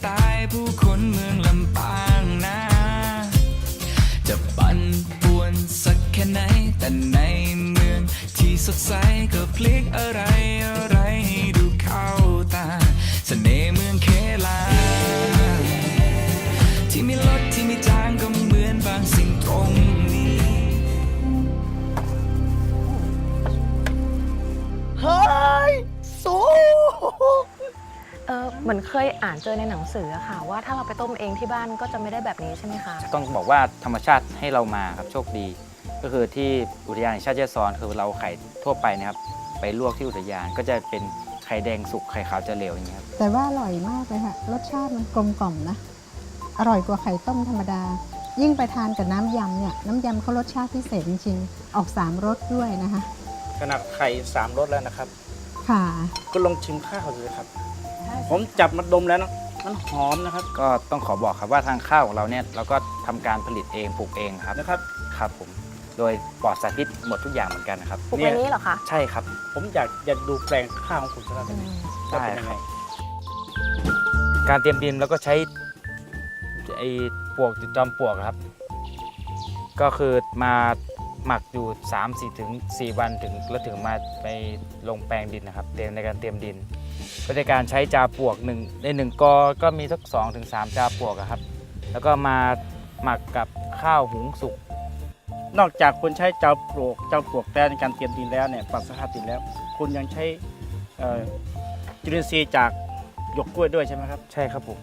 ไตล์ผู้คนเมืองลำปางนะ จะปั่นป่วนสักแค่ไหน แต่ในเมืองที่สดใสก็พลิกอะไรอะไร ยอ่านเจอในหนังสืออะค่ะ ว่าถ้าเราไปต้มเองที่บ้านก็จะไม่ได้แบบนี้ใช่ไหมคะต้องบอกว่าธรรมชาติให้เรามาครับโชคดี ก็คือที่อุทยานแห่งชาติแจ้ซ้อนคือเราไข่ทั่วไปนะครับ ไปลวกที่อุทยานก็จะเป็นไข่แดงสุกไข่ขาวจะเหลวอย่างเงี้ยครับแต่ว่าอร่อยมากเลยค่ะ รสชาติมันกลมกล่อมนะ อร่อยกว่าไข่ต้มธรรมดา ยิ่งไปทานกับน้ำยำเนี่ยน้ำยำเขารสชาติพิเศษจริงๆออกสามรสด้วยนะคะขนาดไข่สามรสแล้วนะครับ ค่ะ ก็ลองชิมข้าวเลยครับ ผมจับมาดมแล้วนะมันหอมนะครับก็ต้องขอบอกครับว่าทางข้าวของเราเนี่ยเราก็ทำการผลิตเองปลูกเองครับนะครับ ครับผมโดยปลอดสารพิษหมดทุกอย่างเหมือนกันนะครับ ปลูกเนี่ในยนี้เหรอคะใช่ครับ ผมอยากอยากดูแปลงข้าวของคุณสักหน่อยอืมว่าเป็นยังได้ครัไงบการเตรียมดินเราก็ใช้ไอ้ปลวกจอมปลวกครับ ก็คือมาหมักอยู่3 4ถึง4วันถึงแล้วถึงมาไปลงแปลงดินนะครับเตรียมในการเตรียมดิน ก็ในการใช้จาปลวกหนึ่งในหนึ่งกอก็มีสัก2ถึง3จาปลวกอะครับ แล้วก็มาหมักกับข้าวหุงสุก นอกจากคุณใช้เจ้าปลวกเจ้าปลวกแต้ในการเตรียมดินแล้วเนี่ยปรับสภาพดินแล้ว คุณยังใช้เอ่อจุลินทรีย์จากหยวกกล้วยด้วยใช่ไหมครับ ใช่ครับผม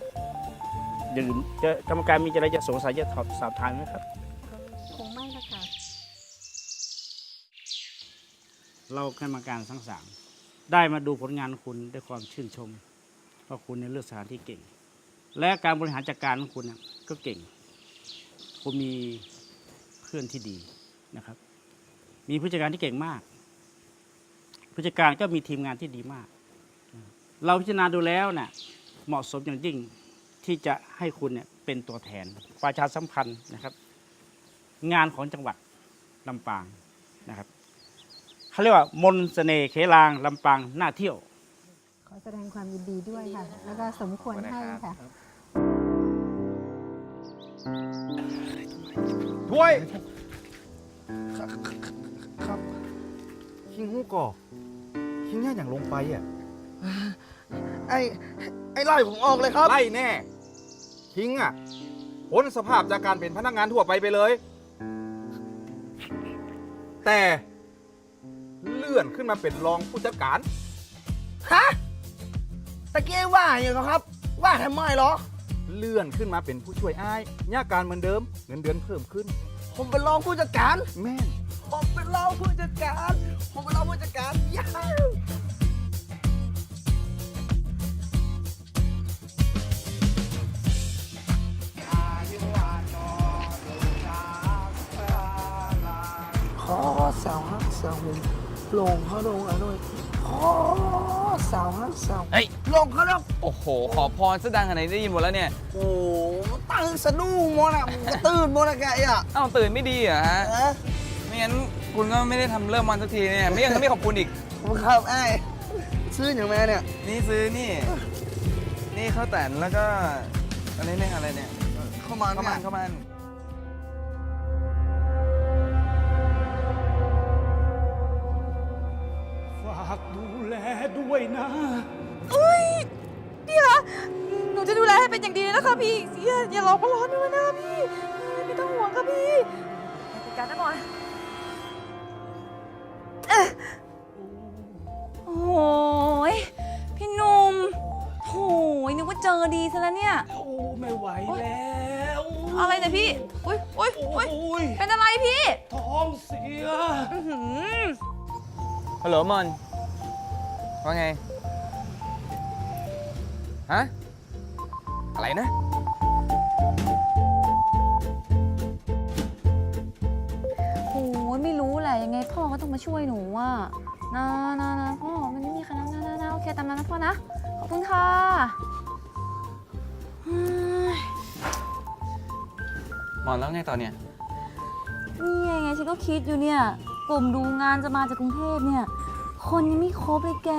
อย่างอื่นจะกรรมการมีอะไรจะสงสัยจะสอบถามไหมครับ คงไม่ละค่ะเราคณะกรรมการทั้งสาม ได้มาดูผลงานคุณด้วยความชื่นชมว่าคุณในเลือกสถานที่เก่ง และการบริหารจัดการของคุณเนี่ยก็เก่ง คุณมีเพื่อนที่ดีนะครับ มีผู้จัดการที่เก่งมาก ผู้จัดการก็มีทีมงานที่ดีมาก เราพิจารณาดูแล้วเนี่ยเหมาะสมอย่างยิ่งที่จะให้คุณเนี่ยเป็นตัวแทนประชาสัมพันธ์นะครับ งานของจังหวัดลำปางนะครับ เขาเรียกว่ามนต์เสน่ห์เคลางลำปางน่าเที่ยว ขอแสดงความยินดีด้วยค่ะ แล้วก็สมควรให้ค่ะ ถ้วยครับคิงหูก่อคิงเนี่ยอย่างลงไปอะไอ้ไอ้ไล่ผมออกเลยครับไล่แน่คิงอะพ้นสภาพจากการเป็นพนักงานทั่วไปไปเลย แต่เลื่อนขึ้นมาเป็นรองผู้จัดการ ฮะตะเกียว่าอย่างไรครับ ว่าทำไมเหรอ เลื่อนขึ้นมาเป็นผู้ช่วยอ้ายหน้าการเหมือนเดิมเงินเดือนเพิ่มขึ้น ผมเป็นรองผู้จัดการ แม่นผมเป็นรองผู้จัดการ ผมเป็นรองผู้จัดการยาวขอสาวฮักสาวหุ่น ลงเขาลงอะด้วยขอสาวฮักสาวเฮ้ย ลงเขาแล้วโอ้โห ขอพรซะดังขนาดไหนได้ยินหมดแล้วเนี่ย โอ้โหตื่นสะดุ้งหมดอะมึงก็ตื่นหมดอะแกอะเอ้าตื่นไม่ดีเหรอฮะเออไม่งั้นคุณก็ไม่ได้ทำเริ่มวันสักทีเนี่ย ไม่ยังไม่ขอบคุณอีก ผมครับไอ้ซื้ออย่างแม่เนี่ยนี่ซื้อนี่ นี่ข้าวแต่นแล้วก็อันนี้เนี่ยอะไรเนี่ย เข้ามาข้าวเนี่มันยข้าวมันฝา กดูแลด้วยนะพี่คะหนูจะดูแลให้เป็นอย่างดีเลยนะคะพี่อย่าอย่าร้องเพราะร้อนด้วยนะพี่ไม่ต้องห่วงค่ะพี่ไปจัดการแน่นอนเอ๊ะโอ้โหยพี่หนุ่มโอ้ยนึกว่าเจอดีซะแล้วเนี่ย โอ้ไม่ไหวแล้วอะไรเนี่ยพี่ อุ้ยอุ้ยอุ้ยโอ้ยเป็นอะไรพี่ ท้องเสียอื้อหือฮัลโหลมอน ว่าไง ฮะ อะไรนะ โอ้ยไม่รู้แหละยังไงพ่อก็ต้องมาช่วยหนูอะนะนะนะพ่อมันไม่มีใครนะนะนะนะโอเคตามนั้นนะพ่อนะ ขอบคุณค่ะเฮ้ยหมอนแล้วไงต่อเนี่ย นี่ไงฉันก็คิดอยู่เนี่ยกลุ่มดูงานจะมาจากกรุงเทพเนี่ย คนยังไม่ครบเลยแก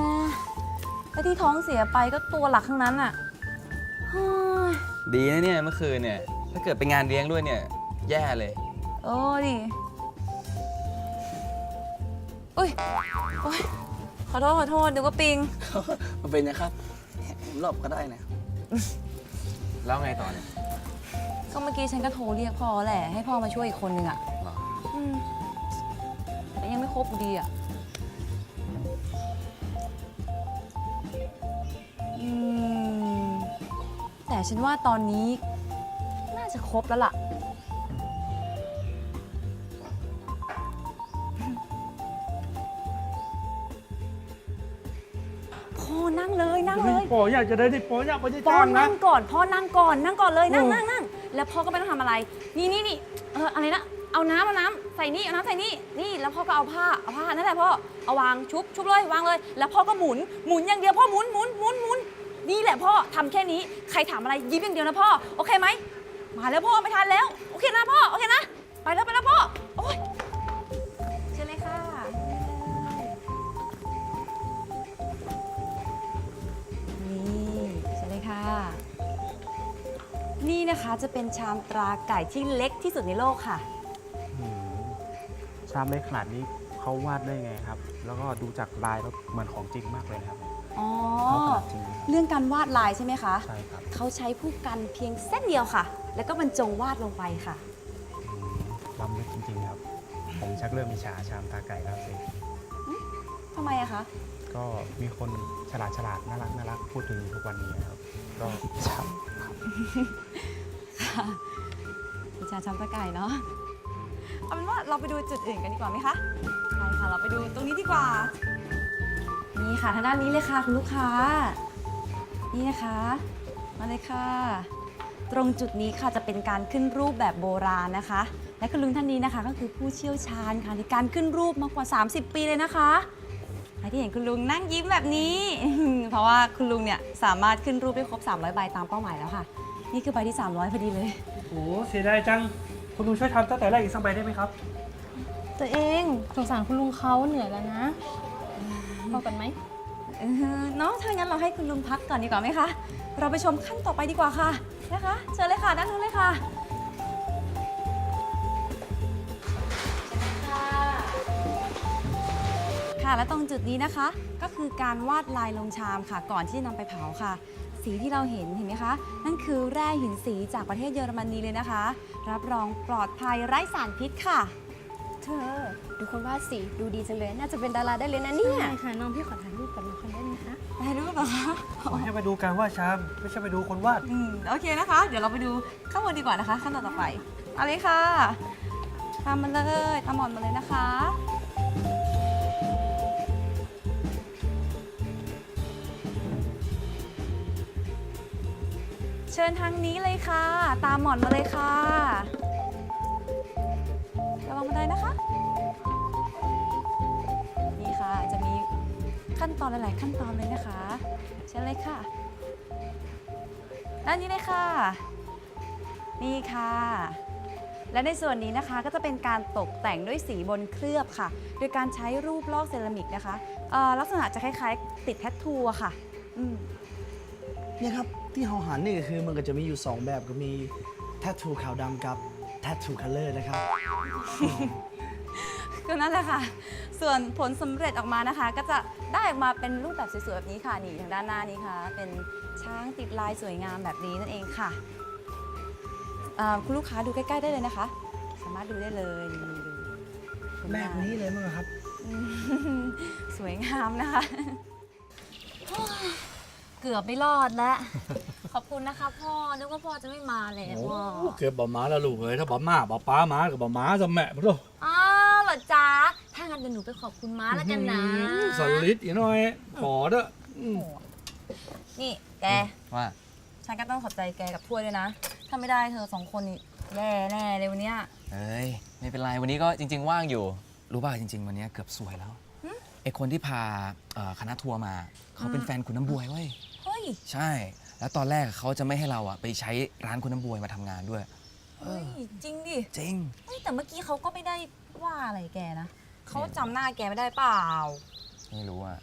และที่ท้องเสียไปก็ตัวหลักทั้งนั้นอะเฮ้ยดีนะเนี่ยเมื่อคืนเนี่ย ถ้าเกิดไปงานเลี้ยงด้วยเนี่ย แย่เลย โอ้ดิอุ้ยโอ้ยขอโทษขอโทษเดี๋ยวก็ปิง มันเป็นนะครับผมหลบก็ได้นะ แล้วไงต่อเนี่ยก็เมื่อกี้ฉันก็โทรเรียกพ่อแหละ ให้พ่อมาช่วยอีกคนนึงอะหรออืมแต่ยังไม่ครบอยู่ดีอะ ฉันว่าตอนนี้ น่าจะครบแล้วล่ะ พ่อนั่งเลยนั่งเลย ปออยากจะได้ที่ปออยากไปที่พ่อจ้างนะ นั่งก่อนพ่อนั่งก่อนนั่งก่อนเลยนั่งโอ้นั่งนั่งแล้วพ่อก็ไม่ต้องทำอะไร นี่นี่นี่เอออะไรนะเอาน้ำเอาน้ำใส่นี่เอาน้ำใส่นี่นี่แล้วพ่อก็เอาผ้าเอาผ้านั่นแหละพ่อเอาวางชุบชุบเลยวางเลย แล้วพ่อก็หมุนหมุนอย่างเดียวพ่อหมุนหมุนหมุนหมุน นี่แหละพ่อทำแค่นี้ใครถามอะไรยิ้มอย่างเดียวนะพ่อโอเคไหมมาแล้วพ่อไม่ทันแล้ว โอเคนะพ่อโอเคนะไปแล้วไปแล้วพ่อโอ้ยเชิญเลยค่ะนี่เชิญเลยค่ะ นี่นะคะจะเป็นชามตราไก่ที่เล็กที่สุดในโลกค่ะชามเล็กขนาดนี้เขาวาดได้ไงครับ แล้วก็ดูจากลายแล้วเหมือนของจริงมากเลยนะครับ อ๋อ เขาขนาดจริงเรื่องการวาดลายใช่ไหมคะ ใช่ครับเขาใช้ผู้กันเพียงเส้นเดียวค่ะ แล้วก็บรรจงวาดลงไปค่ะ อืมล้ำลึกจริงๆครับ ผมชักเริ่มมีฉาชามตาไก่แล้วสิ ทำไมอะคะ ก็มีคนฉลาดฉลาดน่ารักน่ารักพูดถึงทุกวันนี้นะครับ ก็ช้ำครับค่ะวิชาชามตะไก่เนาะ เอาเป็นว่าเราไปดูจุดอื่นกันดีกว่าไหมคะ ใช่ค่ะ เราไปดูตรงนี้ดีกว่า นี่ค่ะทางด้านนี้เลยค่ะคุณลูกค้า นี่นะคะ มาเลยค่ะ ตรงจุดนี้ค่ะจะเป็นการขึ้นรูปแบบโบราณนะคะ และคุณลุงท่านนี้นะคะ ก็คือผู้เชี่ยวชาญค่ะในการขึ้นรูปมากกว่า 30 ปีเลยนะคะและที่เห็นคุณลุงนั่งยิ้มแบบนี้ เพราะว่าคุณลุงเนี่ยสามารถขึ้นรูปได้ครบ 300 ใบตามเป้าหมายแล้วค่ะ นี่คือใบที่ 300พอดีเลย โอ้เสียดายจัง คุณลุงช่วยทำตั้งแต่แรกอีกสักใบได้ไหมครับ ตัวเองสงสารคุณลุงเขาเหนื่อยแล้วนะ พอกันไหมเออเนาะถ้างั้นเราให้คุณลุงพักก่อนดีกว่าไหมคะ เราไปชมขั้นต่อไปดีกว่าค่ะนะคะ เชิญเลยค่ะด้านนู้นเลยค่ะ ค่ะ และตรงจุดนี้นะคะ ก็คือการวาดลายลงชามค่ะ ก่อนที่จะนำไปเผาค่ะ สีที่เราเห็นเห็นไหมคะ นั่นคือแร่หินสีจากประเทศเยอรมนีเลยนะคะ รับรองปลอดภัยไร้สารพิษค่ะ ธอ ดูคนวาดสีดูดีจังเลย น่าจะเป็นดาราได้เลยนะเนี่ย ใช่ค่ะน้องพี่ขอถ่ายรูปกับน้องคนได้ไหมคะได้รู้เปล่าคะไม่ใช่ไปดูการวาดชาม ไม่ใช่ไปดูคนวาด อืมโอเคนะคะ เดี๋ยวเราไปดูข้างบนดีกว่านะคะ ขั้นตอนต่อไปเอาเลยค่ะตามมาเลยตามหมอนมาเลยนะคะเชิญทางนี้เลยค่ะ ตามหมอนมาเลยค่ะระ ขั้นตอนหลาย ๆ ขั้นตอนเลยนะคะเชิญเลยค่ะ ด้านนี้เลยค่ะ นี่ค่ะ และในส่วนนี้นะคะก็จะเป็นการตกแต่งด้วยสีบนเคลือบค่ะ โดยการใช้รูปลอกเซรามิกนะคะเอ่อลักษณะจะคล้าย ๆ ติดแทททูอะค่ะอืมเนี่ยครับที่เราหันนี่ก็คือมันก็จะมีอยู่ 2 แบบก็มีแท t ทูขาวดำกับแท t ทูคัลเลอร์นะครับ ก็นั่นแหละค่ะ ส่วนผลสำเร็จออกมานะคะ ก็จะได้ออกมาเป็นรูปแบบสวยๆแบบนี้ค่ะนี่ทางด้านหน้านี้ค่ะ เป็นช้างติดลายสวยงามแบบนี้นั่นเองค่ะเอ่อคุณลูกค้าดูใกล้ๆได้เลยนะคะ สามารถดูได้เลยนี่ดูผลแบงาบนี้เลยมั้งครับอืมสวยงามนะคะ เกือบไม่รอดแล้ว ขอบคุณนะคะพ่อ นึกว่าพ่อจะไม่มาเลยพ่อเกือบบ่มาแล้วลูกเอ้ยถ้าบ่มาบ่ป้ามากับบ่มาจะแม่พ่อโตอ้าวเหรอจ๊ะถ้า งั้นเดี๋ยวหนูไปขอบคุณม้าแล้วกันนะสลิดอีกหน่อย ขอเด้อนี่แก ว่า ฉันก็ต้องขอบใจแกกับถ้วยด้วยนะ ถ้าไม่ได้เธอสองคนนี่แย่แน่เลยวันเนี้ยเอ้ย ไม่เป็นไร วันนี้ก็จริง ๆ ว่างอยู่ รู้ป่ะจริง ๆ วันนี้เกือบสวยแล้วไอคนที่พาเอ่อคณะทัวร์มา เขาเป็นแฟนคุณน้ำบวยเว้ย เฮ้ยใช่ แล้วตอนแรกเขาจะไม่ให้เราอะไปใช้ร้านคุณน้ำบวยมาทำงานด้วย เฮ้ยจริงดิจริง เฮ้ยแต่เมื่อกี้เขาก็ไม่ได้ว่าอะไรแกนะ เขาจำหน้าแกไม่ได้เปล่า ไม่รู้อะ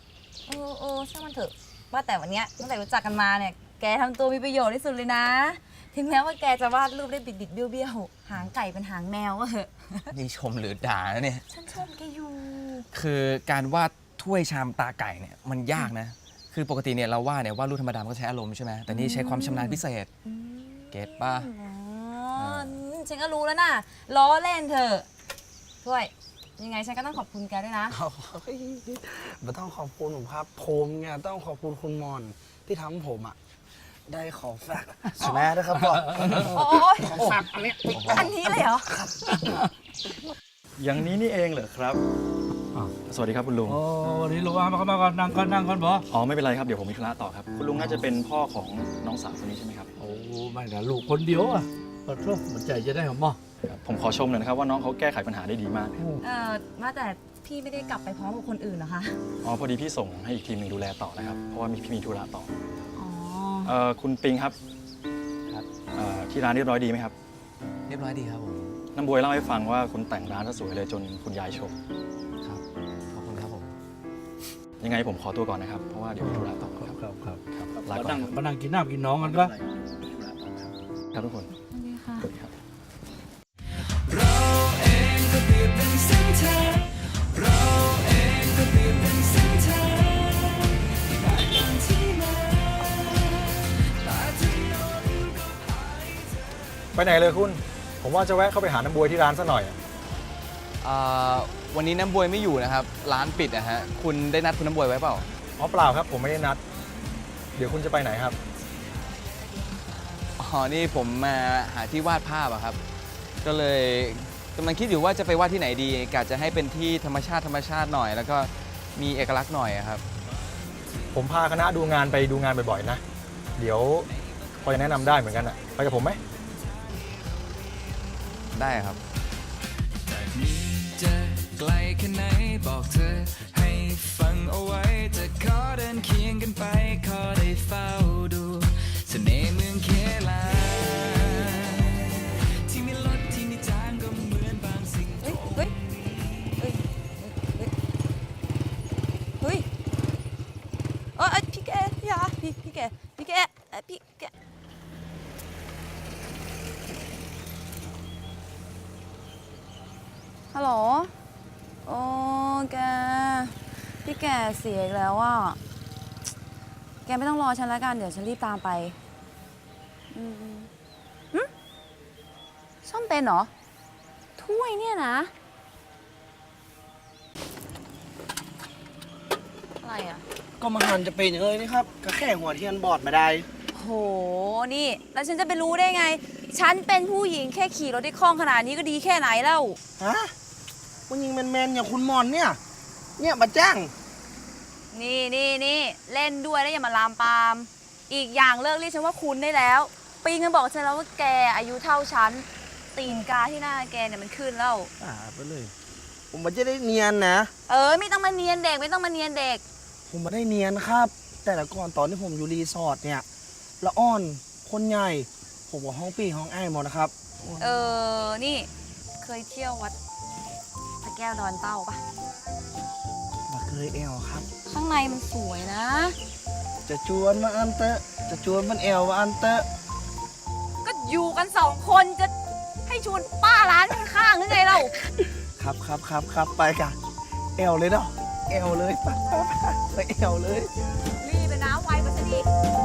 เออเออช่างมันเถอะ ว่าแต่วันเนี้ยตั้งแต่รู้จักกันมาเนี่ย แกทำตัวมีประโยชน์ที่สุดเลยนะ ถึงแม้ว่าแกจะวาดรูปได้บิดบิดๆเบี้ยวเบี้ยวๆหางไก่เป็นหางแมวก็เหอะ นี่ชมหรือด่านะเนี่ย ฉันชมแกอยู่ คือการวาดถ้วยชามตาไก่เนี่ยมันยากนะ คือปกติเนี่ยเราวาดเนี่ยวาดรูปธรรมดามันก็ใช้อารมณ์ใช่ไหมแต่นี่ใช้ความชำนาญพิเศษ เก็ตป่ะ อ๋อ ฉันก็รู้แล้วนะล้อเล่นเถอะถ้วย ยังไงฉันก็ต้องขอบคุณแกด้วยนะไม่ต้องขอบคุณผมครับ ผมเนี่ยต้องขอบคุณคุณมอนที่ทำให้ผมอะ ได้ของฝากใช่ไหมนะครับพ่อโอ้ยของฝากอันเนี้ยอันนี้เลยเหรอ อย่างนี้นี่เองเหรอครับ สวัสดีครับคุณลุง โอ้วันนี้ลุงว่ามาเข้ามาก่อนนั่งก่อนนั่งก่อนบออ๋อไม่เป็นไรครับเดี๋ยวผมมีธุระต่อครับ คุณลุงน่าจะเป็นพ่อของน้องสาวคนนี้ใช่ไหมครับ โอ้ไม่นะลูกคนเดียวอะขอโทษมันใจจะได้หรอมอครับ ผมขอชมเลยนะครับว่าน้องเขาแก้ไขปัญหาได้ดีมากเออว่าแต่พี่ไม่ได้กลับไปพร้อมกับคนอื่นเหรอคะ อ๋อพอดีพี่ส่งให้อีกทีมหนึ่งดูแลต่อนะครับ เพราะว่ามีพี่มีธุระต่ออ๋อ เอ่อคุณปิงครับครับ เอ่อที่ร้านเรียบร้อยดีไหมครับ เรียบร้อยดีครับผม น้ำบวยเล่าให้ฟังว่าคุณแต่งร้านซะสวยเลยจนคุณยายชม ครับ ขอบคุณครับผมยังไงผมขอตัวก่อนนะครับ เพราะว่าเดี๋ยวมีธุระต่อครับครับครับครับมาลาก่อนั่นงครับมานั่งกินน้ำกินน้องกันก็ครับทุกคนสวัสดีค่ะ ไปไหนเลยคุณ ผมว่าจะแวะเข้าไปหาน้ำบวยที่ร้านซะหน่อย อ่าวันนี้น้ำบวยไม่อยู่นะครับ ร้านปิดนะฮะ คุณได้นัดคุณน้ำบวยไว้เปล่า อ๋อเปล่าครับ ผมไม่ได้นัด เดี๋ยวคุณจะไปไหนครับ อ๋อ นี่ผมมาหาที่วาดภาพอะครับ ก็เลยกำลังคิดอยู่ว่าจะไปวาดที่ไหนดีกะจะให้เป็นที่ธรรมชาติธรรมชาติหน่อย แล้วก็มีเอกลักษณ์หน่อยอะครับ ผมพาคณะดูงานไปดูงานบ่อยๆนะ เดี๋ยวพอจะแนะนำได้เหมือนกันอะไปกับผมไหม ได้ครับ จากนี้จะไกลแค่ไหนบอกเธอ ให้ฟังเอาไว้จะขอเดินเคียงกันไปขอได้เฝ้า ฮัลโหล โอ้แก พี่แกเสียอีกแล้วอะ แกไม่ต้องรอฉันแล้วกัน เดี๋ยวฉันรีบตามไป อืมอืมหึซ่อมเป็นเหรอ ถ้วยเนี่ยนะ อะไรอะ ก็มันหันจะเป็นอย่างเลยนี่ครับ ก็แค่หัวเทียนบอดมาได้ โห นี่ แล้วฉันจะไปรู้ได้ไง ฉันเป็นผู้หญิงแค่ขี่รถได้คล่องขนาดนี้ก็ดีแค่ไหนแล้ว ฮะ คุณยิงแมนๆอย่างคุณมอนเนี่ย เนี่ยมาจ้างนี่นี่นี่เล่นด้วยแล้วอย่ามาลามปาม อีกอย่างเลิกเรียกฉันว่าคุณได้แล้ว ปีงันบอกฉันแล้วว่าแกอายุเท่าฉัน ตีนกาที่หน้าแกเนี่ยมันขึ้นแล้ว อ่าไปเลย ผมมันจะได้เนียนนะ เออไม่ต้องมาเนียนเด็กไม่ต้องมาเนียนเด็ก ผมมาได้เนียนครับ แต่ละก่อนตอนที่ผมอยู่รีสอร์ทเนี่ยละอ่อนคนใหญ่ ผมว่าห้องปีห้องไอ้หมดนะครับ เออ นี่ เคยเที่ยววัดพระ แก้วดอนเต้าปะมาเคยแอลครับ ข้างในมันสวยนะ จะชวนมาอันเตอะจะชวนมันแอลมาอันเตอะก็อยู่กันสองคนจะให้ชวนป้าร้านข้างๆหรือไงเราครับครับครับครับไปกันแอลเลยเนาะแอลเลยไปไปไปไปแอลเลย รีบไปนะไวกว่าฉัน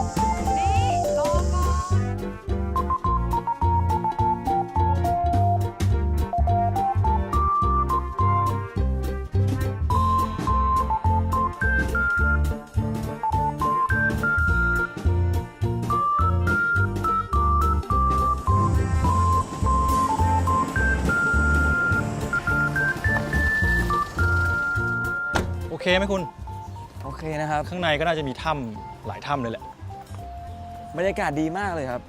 เคไหมคุณ โอเคนะครับ ข้างในก็น่าจะมีถ้ำหลายถ้ำเลยแหละ บรรยากาศดีมากเลยครับ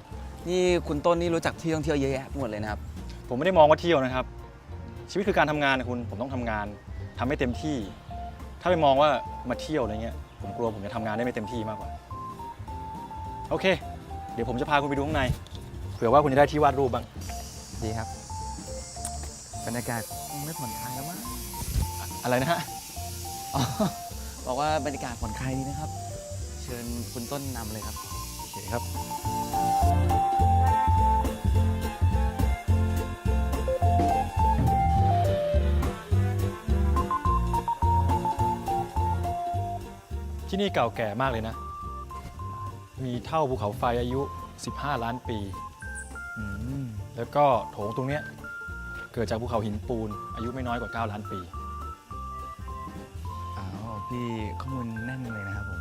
นี่คุณต้นนี่รู้จักที่ท่องเที่ยวเยอะแยะหมดเลยนะครับ ผมไม่ได้มองว่าเที่ยวนะครับ ชีวิตคือการทำงานนะคุณ ผมต้องทำงานทำให้เต็มที่ ถ้าไปมองว่ามาเที่ยวอะไรเงี้ย ผมกลัวผมจะทำงานได้ไม่เต็มที่มากกว่า โอเค เดี๋ยวผมจะพาคุณไปดูข้างใน เผื่อว่าคุณจะได้ที่วาดรูปบ้าง ดีครับ บรรยากาศคงไม่ผ่อนคลายแล้วมั้งอะไรนะฮะอ๋อ บอกว่าบรรยากาศผ่อนคลายดีนะครับ เชิญคุณต้นนำเลยครับโอเคครับ ที่นี่เก่าแก่มากเลยนะ มีเท่าภูเขาไฟอายุ 15 ล้านปีแล้วก็โถงตรงเนี้ยเกิดจากภูเขาหินปูน อายุไม่น้อยกว่า 9 ล้านปีอ้าว พี่ข้อมูลแน่นเลยนะครับผม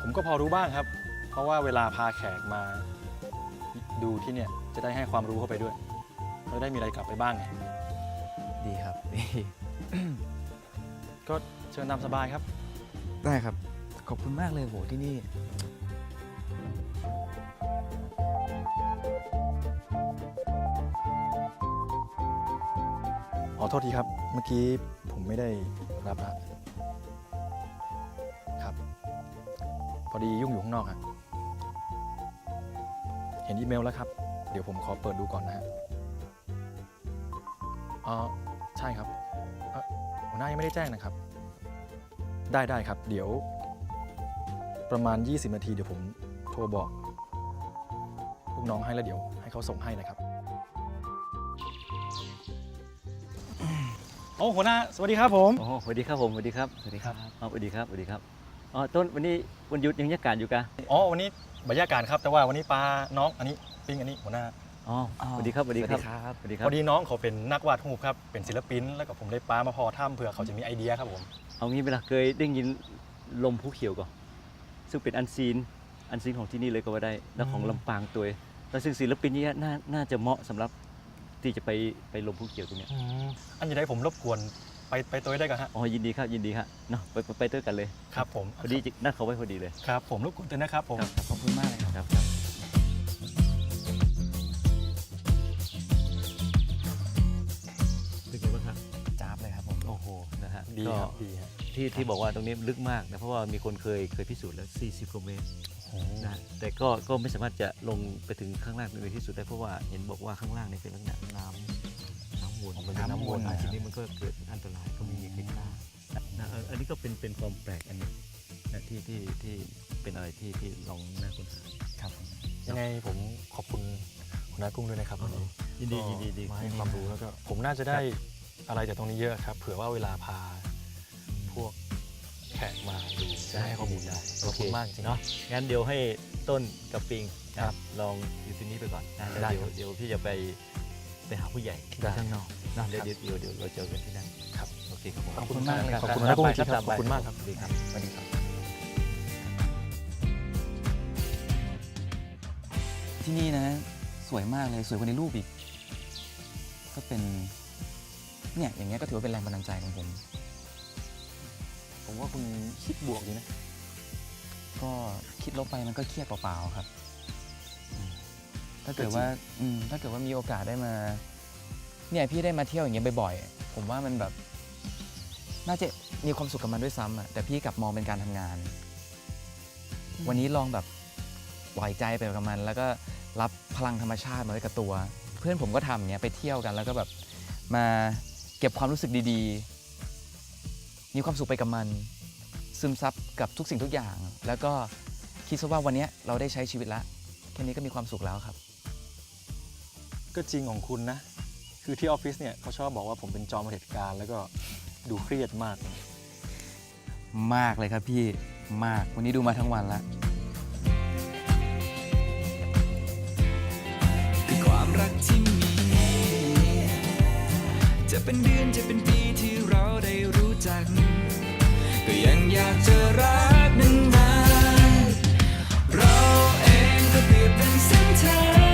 ผมก็พอรู้บ้างครับ เพราะว่าเวลาพาแขกมาดูที่เนี่ยจะได้ให้ความรู้เข้าไปด้วยเราได้มีอะไรกลับไปบ้างไงดีครับดีก็เชิญตามสบายครับ ได้ครับ ขอบคุณมากเลยโหที่นี่อ๋อโทษทีครับ เมื่อกี้ผมไม่ได้รับอะ ครับ พอดียุ่งอยู่ข้างนอกฮะเห็นอีเมลแล้วครับ เดี๋ยวผมขอเปิดดูก่อนนะฮะอ๋อใช่ครับเอ่อหัวหน้ายังไม่ได้แจ้งนะครับ ได้ได้ครับ เดี๋ยว ประมาณ 20 นาทีเดี๋ยวผมโทรบอกลูกน้องให้แล้วเดี๋ยวให้เขาส่งให้นะครับ อ้หัวหน้าสวัสดีครับผม โอ้สวัสดีครับผมสวัสดีครับสวัสดีครับอ๋อสวัสดีครับสวัสดีครับอ๋อต้นวันนี้วันหยุดยังยักการอยู่กะอ๋อวันนี้บรรยากาศครับแต่ว่าวันนี้ปลาน้องอันนี้ปิ้งอันนี้หัวหน้าอ๋อสวัสดีครับสวัสดีครับสวัสดีครัพบอดีน้องเขาเป็นนักวาดรูปครับเป็นศิลปิน แล้วก็ผมได้ปลามาพอถ้ำเผื่อเขาจะมีไอเดียครับผมเอางี้เวลาเคยได้ยินลมภูเขียวก่อนซึ่งเป็นอันซีนอันซีนของที่นี่เลยก็ว่าได้แล้วของลำปางตัวเองแล้วซึ่งศิลปินนี้น่าน่าจะเหมาะสำหรับ ที่จะไปไปลมภูเขียวตรงเนี้ยอันจะได้ผมรบกวนไปไปตัวได้กันฮะอ๋อยินดีครับยินดีครับเนาะไปไปไปด้วยกันเลยครับผมพอดีนัดเขาไว้พอดีเลยครับ ผมรบกวนเตือนนะครับผมครับขอบคุณมากเลยครับครับครับเป็นไงบ้างครับจ้าบเลยครับผมโอ้โหนะฮะดีก็ครับดีครับที่ที่บอกว่าตรงนี้ลึกมากนะเพราะว่ามีคนเคยเคยพิสูจน์แล้ว 40กว่าเมตร นะแต่ก็ก็ไม่สามารถจะลงไปถึงข้างล่างในที่สุดได้เพราะว่าเห็นบอกว่าข้างล่างนี่เป็นลักษณะน้ำน้ำวนอ๋อมันเป็นน้ำวนอะนะทีนี้มันก็เกิดอันตรายก็ไม่มีใครกล้านะเอออันนี้ก็เป็นเป็นความแปลกอันหนึงนะที่ที่ที่เป็นอะไรที่ที่ลองน่าค้นหาครับยังไงผมขอบคุณหัวหน้ากุ้งด้วยนะครับวันนี้ยินดียินดีดีมาให้ความรู้แล้วก็ผมน่าจะได้อะไรจากตรงนี้เยอะครับ เผื่อว่าเวลาพาพวก แขกมาดูจะให้ข้อมูลได้ขอบคุณมากจริงเนาะงั้นเดี๋ยวให้ต้นกับปิงนะครับลองอยู่ที่นี้ไปก่อนนะแล้วได้เดี๋ยวครับเดี๋ยวพี่จะไปไปหาผู้ใหญ่ได้ข้างนอกเนาะเดี๋ยวเดี๋ยวเดี๋ยวเดี๋ยวเราเจอกันที่นั่นครับโอเคครับผมขอบคุณมากเลยรับขอบคุณรันะกุ้งไปจริงครับตไปขอบคุณมากครับดีครับ สวัสดีครับ ที่นี่นะ สวยมากเลยสวยกว่าในรูปอีก ก็เป็น เนี่ยอย่างเงี้ยก็ถือว่าเป็นแรงบันดาลใจของผม ผมว่าคุณคิดบวกดีนะ ก็คิดลบไปมันก็เครียดเปล่าๆครับอืมถ้าเกิดว่าอืมถ้าเกิดว่ามีโอกาสได้มา เนี่ยพี่ได้มาเที่ยวอย่างเงี้ยบ่อยๆ ผมว่ามันแบบ น่าจะมีความสุขกับมันด้วยซ้ำอะแต่พี่กลับมองเป็นการทำงาน วันนี้ลองแบบปล่อยใจไปกับมัน แล้วก็รับพลังธรรมชาติมาไว้กับตัว เพื่อนผมก็ทำอย่างเงี้ยไปเที่ยวกันแล้วก็แบบมาเก็บความรู้สึกดีๆ มีความสุขไปกับมัน ซึมซับกับทุกสิ่งทุกอย่าง แล้วก็คิดซะว่าวันเนี้ยเราได้ใช้ชีวิตแล้วแค่นี้ก็มีความสุขแล้วครับ ก็จริงของคุณนะ คือที่ออฟฟิศเนี่ยเขาชอบบอกว่าผมเป็นจอมเหตุการณ์แล้วก็ดูเครียดมาก มากเลยครับพี่มากวันนี้ดูมาทั้งวันแล้วคือความรักที่มี จะเป็นเดือนจะเป็นปีที่เราได้รู้ จัก ก็ยังอยากจะรักนานๆเราเองก็เปรียบเป็นเส้นทาง